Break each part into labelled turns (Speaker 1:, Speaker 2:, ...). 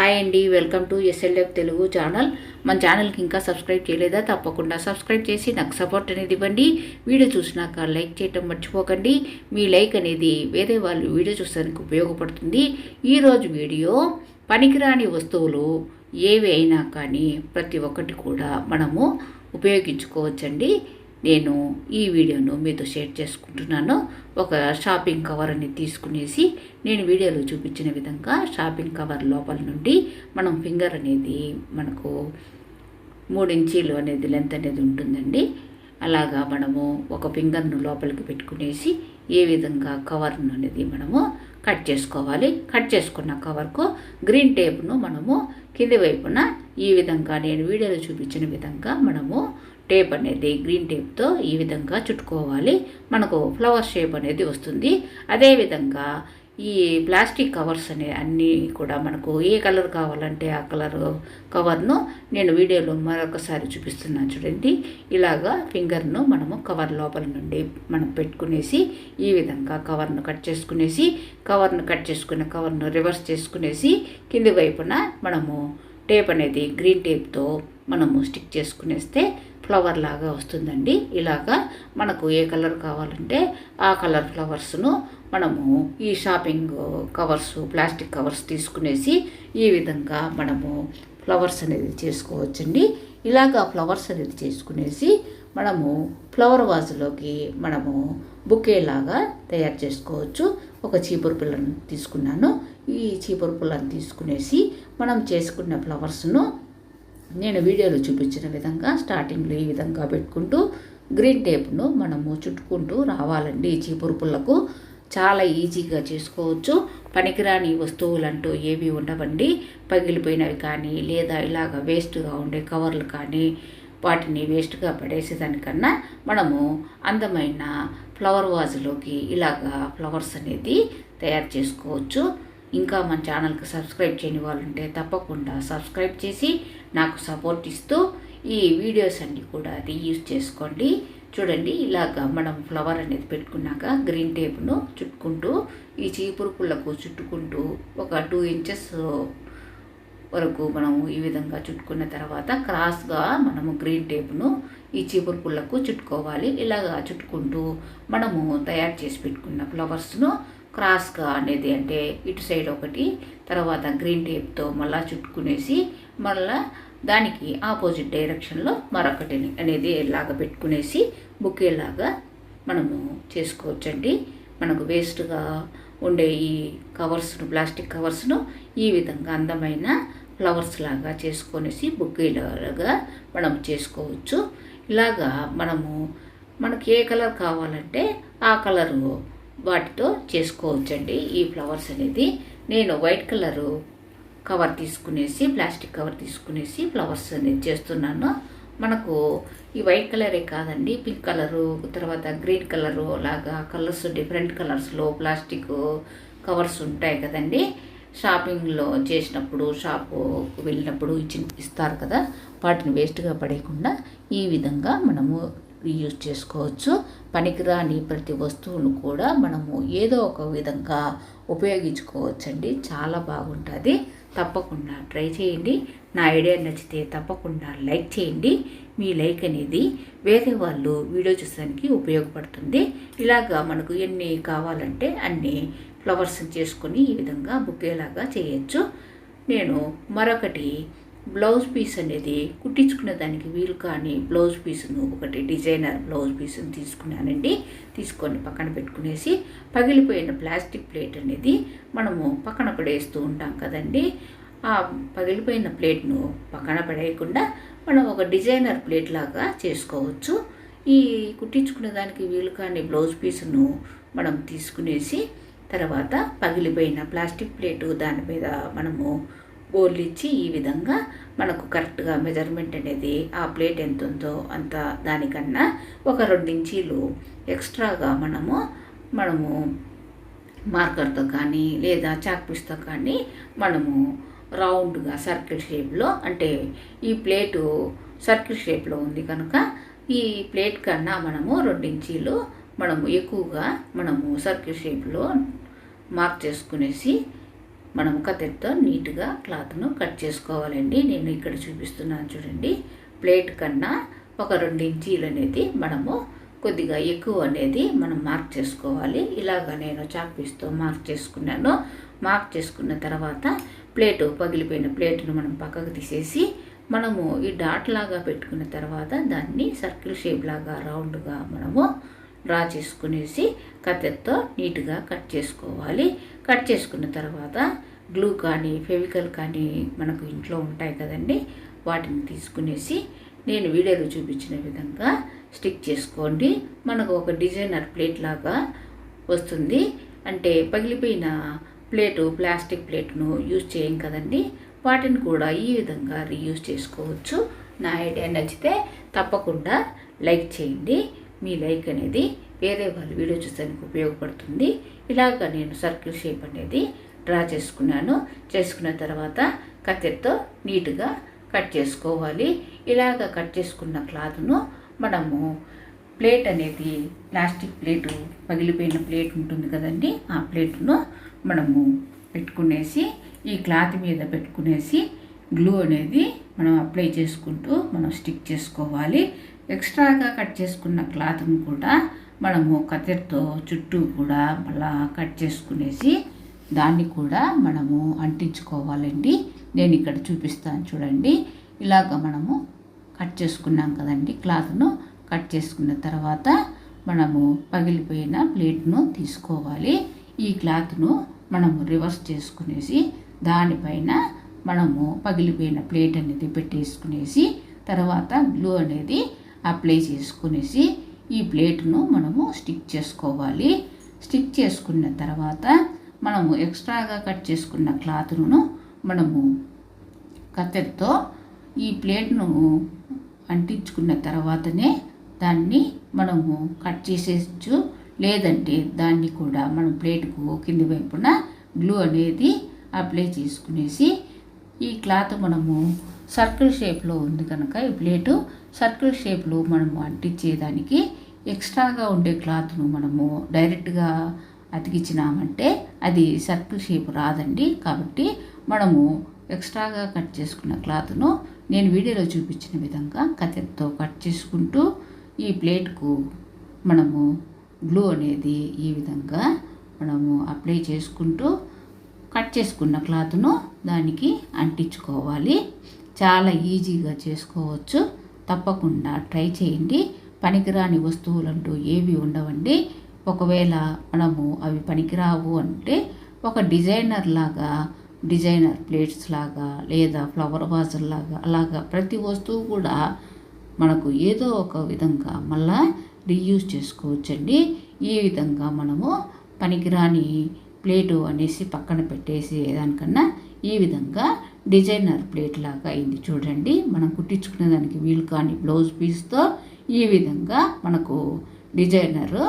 Speaker 1: Hi అండి welcome to SLF Telugu channel. మన ఛానల్కి ఇంకా సబ్స్క్రైబ్ చేయలేదా? తప్పకుండా సబ్స్క్రైబ్ చేసి నాకు సపోర్ట్ అనేది ఇవ్వండి. వీడియో చూసినాక లైక్ చేయటం మర్చిపోకండి. మీ లైక్ అనేది వేరే వాళ్ళు వీడియో చూసానికి ఉపయోగపడుతుంది. ఈరోజు వీడియో పనికిరాని వస్తువులు ఏవి అయినా కానీ ప్రతి ఒక్కటి కూడా మనము ఉపయోగించుకోవచ్చండి. నేను ఈ వీడియోను మీతో షేర్ చేసుకుంటున్నాను. ఒక షాపింగ్ కవర్ అని తీసుకునేసి నేను వీడియోలో చూపించిన విధంగా షాపింగ్ కవర్ లోపల నుండి మనం ఫింగర్ అనేది మనకు మూడించీలు అనేది లెంత్ అనేది ఉంటుందండి. అలాగా మనము ఒక ఫింగర్ను లోపలికి పెట్టుకునేసి ఏ విధంగా కవర్ను అనేది మనము కట్ చేసుకోవాలి. కట్ చేసుకున్న కవర్కు గ్రీన్ టేప్ను మనము కింది వైపున ఈ విధంగా నేను వీడియోలో చూపించిన విధంగా మనము టేప్ అనేది గ్రీన్ టేప్తో ఈ విధంగా చుట్టుకోవాలి. మనకు ఫ్లవర్ షేప్ అనేది వస్తుంది. అదేవిధంగా ఈ ప్లాస్టిక్ కవర్స్ అనే అన్నీ కూడా మనకు ఏ కలర్ కావాలంటే ఆ కలర్ కవర్ను నేను వీడియోలో మరొకసారి చూపిస్తున్నాను చూడండి. ఇలాగా ఫింగర్ను మనము కవర్ లోపల నుండి మనం పెట్టుకునేసి ఈ విధంగా కవర్ను కట్ చేసుకునేసి కవర్ను కట్ చేసుకున్న కవర్ను రివర్స్ చేసుకునేసి కింది వైపున మనము టేప్ అనేది గ్రీన్ టేప్తో మనము స్టిక్ చేసుకునేస్తే ఫ్లవర్ లాగా వస్తుందండి. ఇలాగా మనకు ఏ కలర్ కావాలంటే ఆ కలర్ ఫ్లవర్స్ను మనము ఈ షాపింగ్ కవర్స్ ప్లాస్టిక్ కవర్స్ తీసుకునేసి ఈ విధంగా మనము ఫ్లవర్స్ అనేది చేసుకోవచ్చండి. ఇలాగా ఫ్లవర్స్ అనేది చేసుకునేసి మనము ఫ్లవర్ వాజ్లోకి మనము బుకేలాగా తయారు చేసుకోవచ్చు. ఒక చీపురు పిల్లను తీసుకున్నాను. ఈ చీపురు పుల్లను తీసుకునేసి మనం చేసుకున్న ఫ్లవర్స్ను నేను వీడియోలో చూపించిన విధంగా స్టార్టింగ్లో ఈ విధంగా పెట్టుకుంటూ గ్రీన్ టేప్ను మనము చుట్టుకుంటూ రావాలండి. ఈ చీపురు పుల్లకు చాలా ఈజీగా చేసుకోవచ్చు. పనికిరాని వస్తువులంటూ ఏవి ఉండవండి. పగిలిపోయినవి కానీ లేదా ఇలాగ వేస్ట్గా ఉండే కవర్లు కానీ వాటిని వేస్ట్గా పడేసేదానికన్నా మనము అందమైన ఫ్లవర్ వాజ్లోకి ఇలాగా ఫ్లవర్స్ అనేది తయారు చేసుకోవచ్చు. ఇంకా మన ఛానల్కి సబ్స్క్రైబ్ చేయని వాళ్ళు ఉంటే తప్పకుండా సబ్స్క్రైబ్ చేసి నాకు సపోర్ట్ ఇస్తూ ఈ వీడియోస్ అన్నీ కూడా రీయూజ్ చేసుకోండి. చూడండి ఇలాగ మనం ఫ్లవర్ అనేది పెట్టుకున్నాక గ్రీన్ టేప్ను చుట్టుకుంటూ ఈ చీపురు పుల్లకు చుట్టుకుంటూ ఒక టూ ఇంచెస్ వరకు మనము ఈ విధంగా చుట్టుకున్న తర్వాత క్రాస్గా మనము గ్రీన్ టేప్ను ఈ చీపురు పుల్లకు చుట్టుకోవాలి. ఇలాగా చుట్టుకుంటూ మనము తయారు చేసి పెట్టుకున్న ఫ్లవర్స్ను క్రాస్గా అనేది అంటే ఇటు సైడ్ ఒకటి తర్వాత గ్రీన్ టేప్తో మళ్ళా చుట్టుకునేసి మళ్ళా దానికి ఆపోజిట్ డైరెక్షన్లో మరొకటిని అనేది ఇలాగ పెట్టుకునేసి బుకేలాగా మనము చేసుకోవచ్చండి. మనకు వేస్ట్గా ఉండే ఈ కవర్స్ను ప్లాస్టిక్ కవర్స్ను ఈ విధంగా అందమైన ఫ్లవర్స్ లాగా చేసుకొనేసి బుకేలాగా మనం చేసుకోవచ్చు. ఇలాగా మనము మనకి ఏ కలర్ కావాలంటే ఆ కలరు వాటితో చేసుకోవచ్చండి ఈ ఫ్లవర్స్ అనేది. నేను వైట్ కలరు కవర్ తీసుకునేసి ప్లాస్టిక్ కవర్ తీసుకునేసి ఫ్లవర్స్ అనేది చేస్తున్నాను. మనకు ఈ వైట్ కలరే కాదండి పింక్ కలరు తర్వాత గ్రీన్ కలరు అలాగా కలర్స్ డిఫరెంట్ కలర్స్లో ప్లాస్టిక్ కవర్స్ ఉంటాయి కదండి. షాపింగ్లో చేసినప్పుడు షాపు వెళ్ళినప్పుడు ఇచ్చి ఇస్తారు కదా వాటిని వేస్ట్గా పడేయకుండా ఈ విధంగా మనము రీయూజ్ చేసుకోవచ్చు. పనికిరాని ప్రతి వస్తువును కూడా మనము ఏదో ఒక విధంగా ఉపయోగించుకోవచ్చండి. చాలా బాగుంటుంది. తప్పకుండా ట్రై చేయండి. నా ఐడియా నచ్చితే తప్పకుండా లైక్ చేయండి. మీ లైక్ అనేది వేరే వాళ్ళు వీడియో చూసడానికి ఉపయోగపడుతుంది. ఇలాగా మనకు ఎన్ని కావాలంటే అన్ని ఫ్లవర్స్ చేసుకొని ఈ విధంగా బుకేలాగా చేయొచ్చు. నేను మరొకటి బ్లౌజ్ పీస్ అనేది కుట్టించుకునే దానికి వీలు కానీ బ్లౌజ్ పీసును ఒకటి డిజైనర్ బ్లౌజ్ పీసును తీసుకున్నానండి. తీసుకొని పక్కన పెట్టుకునేసి పగిలిపోయిన ప్లాస్టిక్ ప్లేట్ అనేది మనము పక్కన పడేస్తూ ఉంటాం కదండి. ఆ పగిలిపోయిన ప్లేట్ను పక్కన పడేయకుండా మనం ఒక డిజైనర్ ప్లేట్ లాగా చేసుకోవచ్చు. ఈ కుట్టించుకునే దానికి వీలు కాని బ్లౌజ్ పీస్ను మనం తీసుకునేసి తర్వాత పగిలిపోయిన ప్లాస్టిక్ ప్లేటు దాని మీద మనము బోర్లు ఇచ్చి ఈ విధంగా మనకు కరెక్ట్గా మెజర్మెంట్ అనేది ఆ ప్లేట్ ఎంత ఉందో అంత దానికన్నా ఒక రెండు ఇంచీలు ఎక్స్ట్రాగా మనము మనము మార్కర్తో కానీ లేదా చాక్పీస్తో కానీ మనము రౌండ్గా సర్కిల్ షేప్లో అంటే ఈ ప్లేటు సర్కిల్ షేప్లో ఉంది కనుక ఈ ప్లేట్ కన్నా మనము రెండు ఇంచీలు మనము ఎక్కువగా మనము సర్కిల్ షేప్లో మార్క్ చేసుకునేసి మనం కత్తెరతో నీట్గా క్లాత్ను కట్ చేసుకోవాలండి. నేను ఇక్కడ చూపిస్తున్నాను చూడండి. ప్లేట్ కన్నా ఒక రెండు ఇంచీలు అనేది మనము కొద్దిగా ఎక్కువ అనేది మనం మార్క్ చేసుకోవాలి. ఇలాగ నేను చాక్పీస్తో మార్క్ చేసుకున్నాను. మార్క్ చేసుకున్న తర్వాత ప్లేటు పగిలిపోయిన ప్లేటును మనం పక్కకు తీసేసి మనము ఈ డాట్ లాగా పెట్టుకున్న తర్వాత దాన్ని సర్కిల్ షేప్ లాగా రౌండ్గా మనము డ్రా చేసుకునేసి కత్తెరతో నీట్గా కట్ చేసుకోవాలి. కట్ చేసుకున్న తర్వాత గ్లూ కానీ ఫెవికల్ కానీ మనకు ఇంట్లో ఉంటాయి కదండి. వాటిని తీసుకునేసి నేను వీడియోలో చూపించిన విధంగా స్టిక్ చేసుకోండి. మనకు ఒక డిజైనర్ ప్లేట్ లాగా వస్తుంది. అంటే పగిలిపోయిన ప్లేటు ప్లాస్టిక్ ప్లేట్ను యూజ్ చేయం కదండి. వాటిని కూడా ఈ విధంగా రీయూజ్ చేసుకోవచ్చు. నా ఐడియా నచ్చితే తప్పకుండా లైక్ చేయండి. మీ లైక్ అనేది వేరే వాళ్ళు వీడియో చూసేందుకు ఉపయోగపడుతుంది. ఇలాగ నేను సర్కిల్ షేప్ అనేది డ్రా చేసుకున్నాను. చేసుకున్న తర్వాత కత్తెరతో నీట్గా కట్ చేసుకోవాలి. ఇలాగ కట్ చేసుకున్న క్లాత్ను మనము ప్లేట్ అనేది ప్లాస్టిక్ ప్లేటు పగిలిపోయిన ప్లేట్ ఉంటుంది కదండి ఆ ప్లేట్ను మనము పెట్టుకునేసి ఈ క్లాత్ మీద పెట్టుకునేసి గ్లూ అనేది మనం అప్లై చేసుకుంటూ మనం స్టిక్ చేసుకోవాలి. ఎక్స్ట్రాగా కట్ చేసుకున్న క్లాత్ను కూడా మనము కత్తెరతో చుట్టూ కూడా మళ్ళా కట్ చేసుకునేసి దాన్ని కూడా మనము అంటించుకోవాలండి. నేను ఇక్కడ చూపిస్తాను చూడండి. ఇలాగ మనము కట్ చేసుకున్నాం కదండి క్లాత్ను. కట్ చేసుకున్న తర్వాత మనము పగిలిపోయిన ప్లేట్ను తీసుకోవాలి. ఈ క్లాత్ను మనము రివర్స్ చేసుకునేసి దానిపైన మనము పగిలిపోయిన ప్లేట్ అనేది పెట్టేసుకునేసి తర్వాత గ్లూ అనేది అప్లై చేసుకునేసి ఈ ప్లేట్ను మనము స్టిక్ చేసుకోవాలి. స్టిక్ చేసుకున్న తర్వాత మనము ఎక్స్ట్రాగా కట్ చేసుకున్న క్లాత్ను మనము కత్తెరతో ఈ ప్లేట్ను అంటించుకున్న తర్వాతనే దాన్ని మనము కట్ చేసేయచ్చు. లేదంటే దాన్ని కూడా మనం ప్లేట్కు కింది వైపున గ్లూ అనేది అప్లై చేసుకునేసి ఈ క్లాత్ మనము సర్కిల్ షేప్లో ఉంది కనుక ఈ ప్లేటు సర్కిల్ షేప్లో మనము అంటించేదానికి ఎక్స్ట్రాగా ఉండే క్లాత్ను మనము డైరెక్ట్గా అతికించినామంటే అది సర్కిల్ షేప్ రాదండి. కాబట్టి మనము ఎక్స్ట్రాగా కట్ చేసుకున్న క్లాత్ను నేను వీడియోలో చూపించిన విధంగా కత్తెరతో కట్ చేసుకుంటూ ఈ ప్లేట్కు మనము గ్లూ అనేది ఈ విధంగా మనము అప్లై చేసుకుంటూ కట్ చేసుకున్న క్లాత్ను దానికి అంటించుకోవాలి. చాలా ఈజీగా చేసుకోవచ్చు. తప్పకుండా ట్రై చేయండి. పనికిరాని వస్తువులంటూ ఏవి ఉండవండి. ఒకవేళ మనము అవి పనికిరావు అంటే ఒక డిజైనర్ లాగా డిజైనర్ ప్లేట్స్ లాగా లేదా ఫ్లవర్ వాజర్ లాగా అలాగా ప్రతి వస్తువు కూడా మనకు ఏదో ఒక విధంగా మళ్ళా రీయూజ్ చేసుకోవచ్చండి. ఈ విధంగా మనము పనికిరాని ప్లేటు అనేసి పక్కన పెట్టేసి దానికన్నా ఈ విధంగా డిజైనర్ ప్లేట్ లాగా అయింది. చూడండి మనం కుట్టించుకునే దానికి వీలు కాని బ్లౌజ్ పీస్తో ఈ విధంగా మనకు డిజైనర్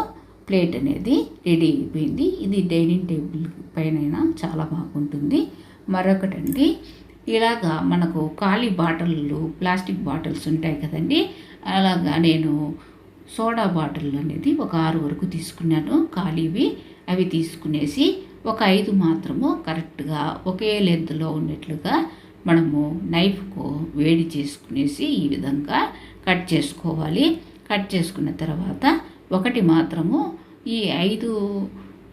Speaker 1: ప్లేట్ అనేది రెడీ అయిపోయింది. ఇది డైనింగ్ టేబుల్ పైన చాలా బాగుంటుంది. మరొకటండి ఇలాగా మనకు ఖాళీ బాటిళ్ళు ప్లాస్టిక్ బాటిల్స్ ఉంటాయి కదండి. అలాగా నేను సోడా బాటిల్ అనేది ఒక ఆరు వరకు తీసుకున్నాను. ఖాళీవి అవి తీసుకునేసి ఒక ఐదు మాత్రము కరెక్ట్గా ఒకే లెంత్లో ఉన్నట్లుగా మనము నైఫ్కు వేడి చేసుకునేసి ఈ విధంగా కట్ చేసుకోవాలి. కట్ చేసుకున్న తర్వాత ఒకటి మాత్రము ఈ ఐదు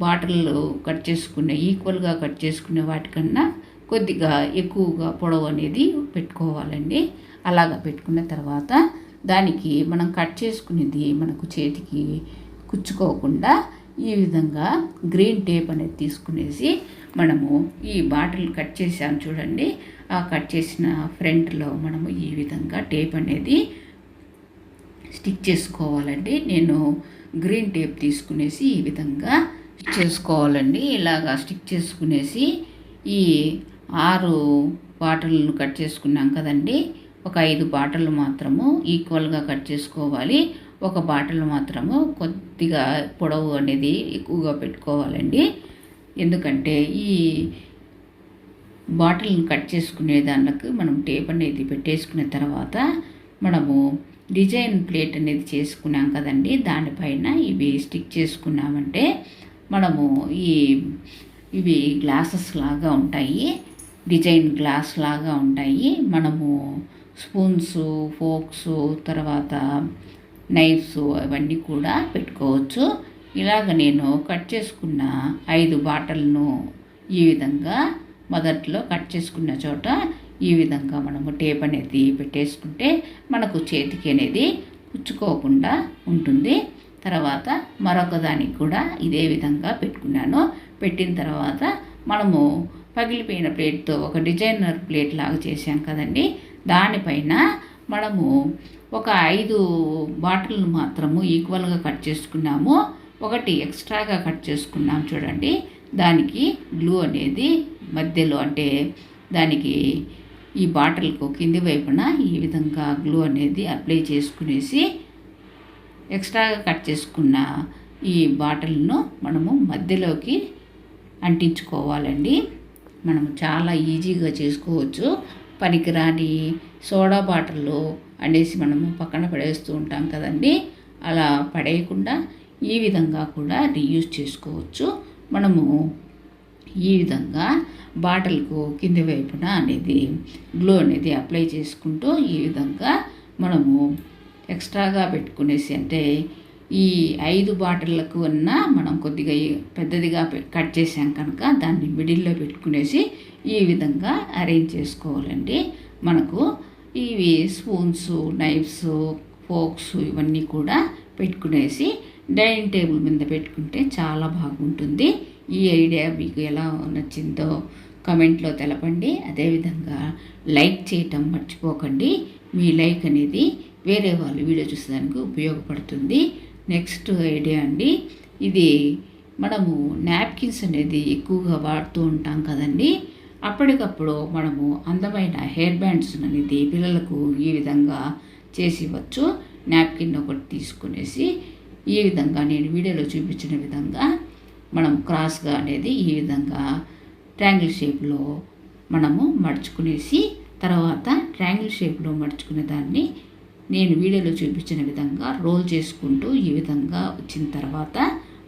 Speaker 1: బాటిల్ కట్ చేసుకునే ఈక్వల్గా కట్ చేసుకునే వాటికన్నా కొద్దిగా ఎక్కువగా పొడవు అనేది పెట్టుకోవాలండి. అలాగా పెట్టుకున్న తర్వాత దానికి మనం కట్ చేసుకునేది మనకు చేతికి కుచ్చుకోకుండా ఈ విధంగా గ్రీన్ టేప్ అనేది తీసుకునేసి మనము ఈ బాటిల్ కట్ చేసాం చూడండి. ఆ కట్ చేసిన ఫ్రంట్లో మనము ఈ విధంగా టేప్ అనేది స్టిక్ చేసుకోవాలండి. నేను గ్రీన్ టేప్ తీసుకునేసి ఈ విధంగా చేసుకోవాలండి. ఇలాగా స్టిక్ చేసుకునేసి ఈ ఆరు బాటిల్ను కట్ చేసుకున్నాం కదండి. ఒక ఐదు బాటిల్ మాత్రము ఈక్వల్గా కట్ చేసుకోవాలి. ఒక బాటిల్ మాత్రము కొద్దిగా పొడవు అనేది ఎక్కువగా పెట్టుకోవాలండి. ఎందుకంటే ఈ బాటిల్ని కట్ చేసుకునే దానికి మనం టేప్ అనేది పెట్టేసుకున్న తర్వాత మనము డిజైన్ ప్లేట్ అనేది చేసుకున్నాం కదండి. దానిపైన ఇవి స్టిక్ చేసుకున్నామంటే మనము ఈ ఇవి గ్లాసెస్ లాగా ఉంటాయి. డిజైన్ గ్లాస్ లాగా ఉంటాయి. మనము స్పూన్స్ ఫోక్స్ తర్వాత నైఫ్స్ అవన్నీ కూడా పెట్టుకోవచ్చు. ఇలాగ నేను కట్ చేసుకున్న ఐదు బాటలను ఈ విధంగా మొదట్లో కట్ చేసుకున్న చోట ఈ విధంగా మనము టేప్ అనేది పెట్టేసుకుంటే మనకు చేతికి అనేది పుచ్చుకోకుండా ఉంటుంది. తర్వాత మరొక దానికి కూడా ఇదే విధంగా పెట్టుకున్నాను. పెట్టిన తర్వాత మనము పగిలిపోయిన ప్లేట్తో ఒక డిజైనర్ ప్లేట్ లాగా చేసాం కదండి. దానిపైన మనము ఒక ఐదు బాటిల్ను మాత్రము ఈక్వల్గా కట్ చేసుకున్నాము. ఒకటి ఎక్స్ట్రాగా కట్ చేసుకున్నాం చూడండి. దానికి గ్లూ అనేది మధ్యలో అంటే దానికి ఈ బాటిల్కు కింది వైపున ఈ విధంగా గ్లూ అనేది అప్లై చేసుకునేసి ఎక్స్ట్రాగా కట్ చేసుకున్న ఈ బాటిల్ను మనము మధ్యలోకి అంటించుకోవాలండి. మనం చాలా ఈజీగా చేసుకోవచ్చు. పనికిరాని సోడా బాటిల్లో అనేసి మనము పక్కన పడేస్తూ ఉంటాం కదండి. అలా పడేయకుండా ఈ విధంగా కూడా రీయూజ్ చేసుకోవచ్చు. మనము ఈ విధంగా బాటిల్కు కింది వైపున అనేది గ్లో అనేది అప్లై చేసుకుంటూ ఈ విధంగా మనము ఎక్స్ట్రాగా పెట్టుకునేసి అంటే ఈ ఐదు బాటిళ్ళకు ఉన్న మనం కొద్దిగా పెద్దదిగా కట్ చేసాం కనుక దాన్ని మిడిల్లో పెట్టుకునేసి ఈ విధంగా అరేంజ్ చేసుకోవాలండి. మనకు ఇవి స్పూన్స్ నైఫ్స్ ఫోక్స్ ఇవన్నీ కూడా పెట్టుకునేసి డైనింగ్ టేబుల్ మీద పెట్టుకుంటే చాలా బాగుంటుంది. ఈ ఐడియా మీకు ఎలా నచ్చిందో కమెంట్లో తెలపండి. అదేవిధంగా లైక్ చేయటం మర్చిపోకండి. మీ లైక్ అనేది వేరే వాళ్ళు వీడియో చూసేదానికి ఉపయోగపడుతుంది. నెక్స్ట్ ఐడియా అండి. ఇది మనము నాప్కిన్స్ అనేది ఎక్కువగా వాడుతూ ఉంటాం కదండి. అప్పటికప్పుడు మనము అందమైన హెయిర్ బ్యాండ్స్ అనేది పిల్లలకు ఈ విధంగా చేసి ఇవ్వచ్చు నాప్కిన్ ఒకటి తీసుకునేసి ఈ విధంగా నేను వీడియోలో చూపించిన విధంగా మనం క్రాస్గా అనేది ఈ విధంగా ట్రయాంగిల్ షేప్లో మనము మడుచుకునేసి తర్వాత ట్రయాంగిల్ షేప్లో మడుచుకునే దాన్ని నేను వీడియోలో చూపించిన విధంగా రోల్ చేసుకుంటూ ఈ విధంగా వచ్చిన తర్వాత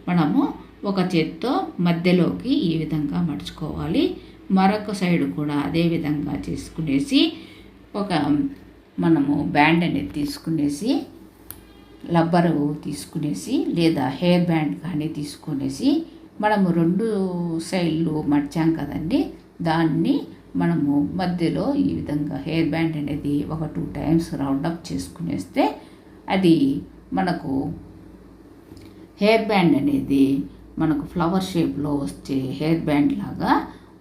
Speaker 1: మనము ఒక చేత్తో మధ్యలోకి ఈ విధంగా మడుచుకోవాలి. మరొక సైడ్ కూడా అదే విధంగా చేసుకునేసి ఒక మనము బ్యాండ్ అనేది తీసుకునేసి లబ్బరు తీసుకునేసి లేదా హెయిర్ బ్యాండ్ కానీ తీసుకునేసి మనము రెండు సైడ్లు మడిచాం కదండి. దాన్ని మనము మధ్యలో ఈ విధంగా హెయిర్ బ్యాండ్ అనేది ఒక టూ టైమ్స్ రౌండ్ అప్ చేసుకునేస్తే అది మనకు హెయిర్ బ్యాండ్ అనేది మనకు ఫ్లవర్ షేప్లో వచ్చే హెయిర్ బ్యాండ్ లాగా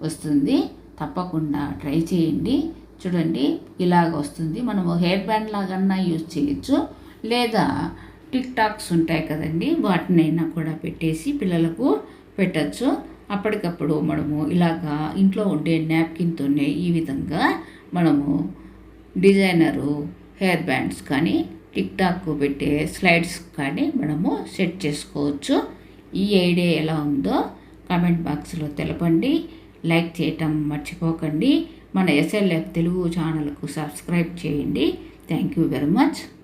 Speaker 1: వస్తుంది. తప్పకుండా ట్రై చేయండి. చూడండి ఇలాగ వస్తుంది. మనము హెయిర్ బ్యాండ్ లాగన్నా యూజ్ చేయొచ్చు. లేదా టిక్ టాక్స్ ఉంటాయి కదండి వాటినైనా కూడా పెట్టేసి పిల్లలకు పెట్టచ్చు. అప్పటికప్పుడు మనము ఇలాగా ఇంట్లో ఉండే నాప్కిన్తోనే ఈ విధంగా మనము డిజైనరు హెయిర్ బ్యాండ్స్ కానీ టిక్ టాక్ పెట్టే స్లైడ్స్ కానీ మనము సెట్ చేసుకోవచ్చు. ఈ ఐడియా ఎలా ఉందో కామెంట్ బాక్స్లో తెలపండి. లైక్ చేయటం మర్చిపోకండి. మన ఎస్ఎల్ఎఫ్ తెలుగు ఛానల్కు సబ్స్క్రైబ్ చేయండి. Thank you very much